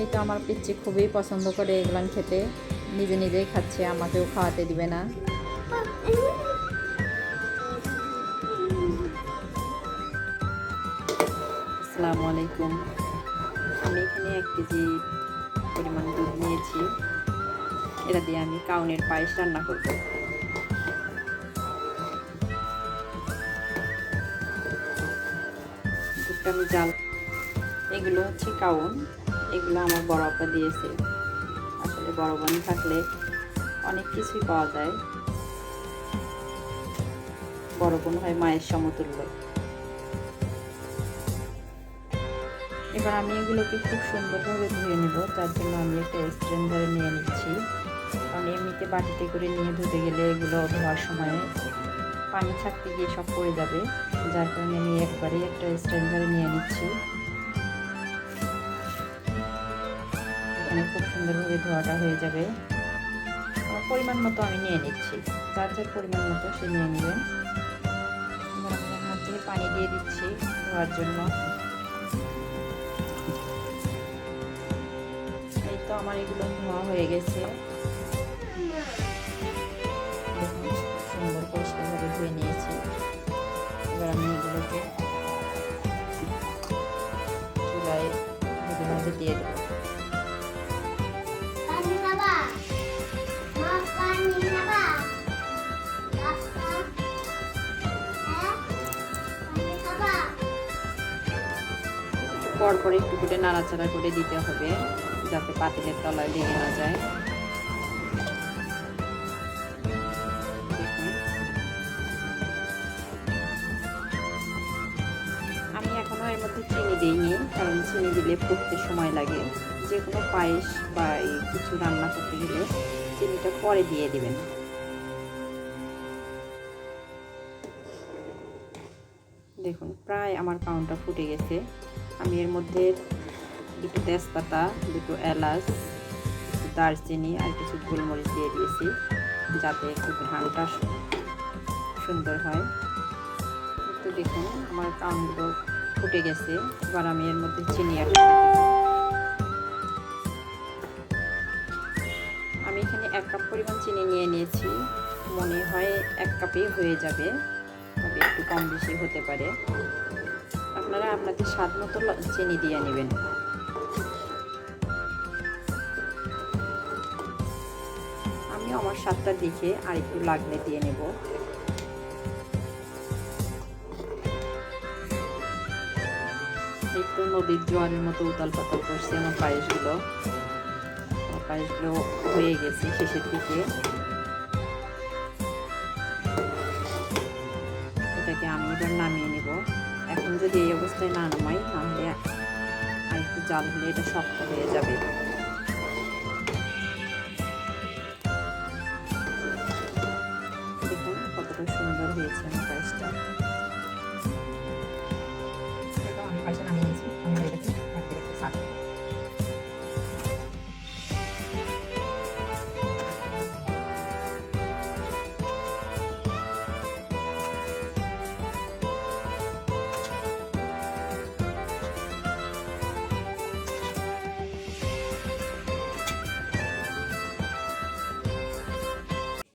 এই তো আমার পিচ্ছি খুবই পছন্দ করে এগুলান খেতে। নিজে নিজেই খাচ্ছে, আমাকেও খাওয়াতে দিবে না। আসসালামু আলাইকুম। আমি এখানে এক কেজি পরিমাণ দুধ নিয়েছি। এটা দিয়ে আমি কাউনের পায়েস রান্না করব। দুধটা আমি জাল এগুলো হচ্ছে কাউন। এগুলো আমার বড় আপা দিয়েছে। আসলে বড় বোন থাকলে অনেক কিছুই পাওয়া যায়। বড় বোন হয় মায়ের সমতুল্য। এবার আমি এগুলোকে খুব সুন্দরভাবে ধুয়ে নেব। তার জন্য আমি একটা স্ট্রেন্ডারে নিয়ে নিচ্ছি। কারণ এমনিতে বাটিতে করে নিয়ে ধুতে গেলে এগুলো ধোয়ার সময় পানি ছাড়তে গিয়ে সব পড়ে যাবে। যার কারণে আমি একবারেই একটা স্ট্রেন্ডারে নিয়ে নিচ্ছি। এখানে খুব সুন্দরভাবে ধোয়াটা হয়ে যাবে। পরিমাণ মতো আমি নিয়ে নিচ্ছি। যার যার পরিমাণ মতো সে নিয়ে নেবেন আমি পানি দিয়ে দিচ্ছি ধোয়ার জন্য। এই তো আমার এগুলো ধোয়া হয়ে গেছে। সুন্দর পরিষ্কারভাবে ধুয়ে নিয়েছি। এবার আমি এগুলোকে চুলায় দিয়ে দেবো। পর পর একটু করে নাড়াচাড়া করে দিতে হবে, যাতে পাতিলের তলায় লেগে না যায়। আমি এখনও এর মধ্যে চিনি দিইনি, কারণ চিনি দিলে ফুটতে সময় লাগে। যে কোনো পায়েস বা কিছু রান্না করতে গেলে চিনিটা পরে দিয়ে দিবেন। দেখুন, প্রায় আমার কাউন্টটা ফুটে গেছে। আমি এর মধ্যে দুটো তেজপাতা, দুটো এলাচ কিছু দারচিনি আর কিছু গোলমরিচ দিয়ে দিয়েছি, যাতে একটু ঘ্রাণটা সুন্দর হয়। তো দেখুন, আমার কাউন্টগুলো ফুটে গেছে। এবার আমি এর মধ্যে চিনি দেব। আমি এখানে এক কাপ পরিমাণ চিনি নিয়ে নিয়েছি। মনে হয় এক কাপেই হয়ে যাবে, তবে একটু কম বেশি হতে পারে। আপনারা আপনাদের স্বাদ মতো চিনি দিয়ে নেবেন। আমি আমার স্বাদটা দেখে আর একটু লাগলে দিয়ে নেব। একটু নদীর জোয়ারের মতো উতাল পাতাল করছে আমার পায়েসগুলো। পায়েসগুলো হয়ে গেছে শেষের দিকে। এটাকে আমি এবার নামিয়ে যদি এই অবস্থায় না নামাই, তাহলে আর একটু জাল হলে এটা শক্ত হয়ে যাবে। দেখুন কতটা সুন্দর হয়েছে আমার কাজটা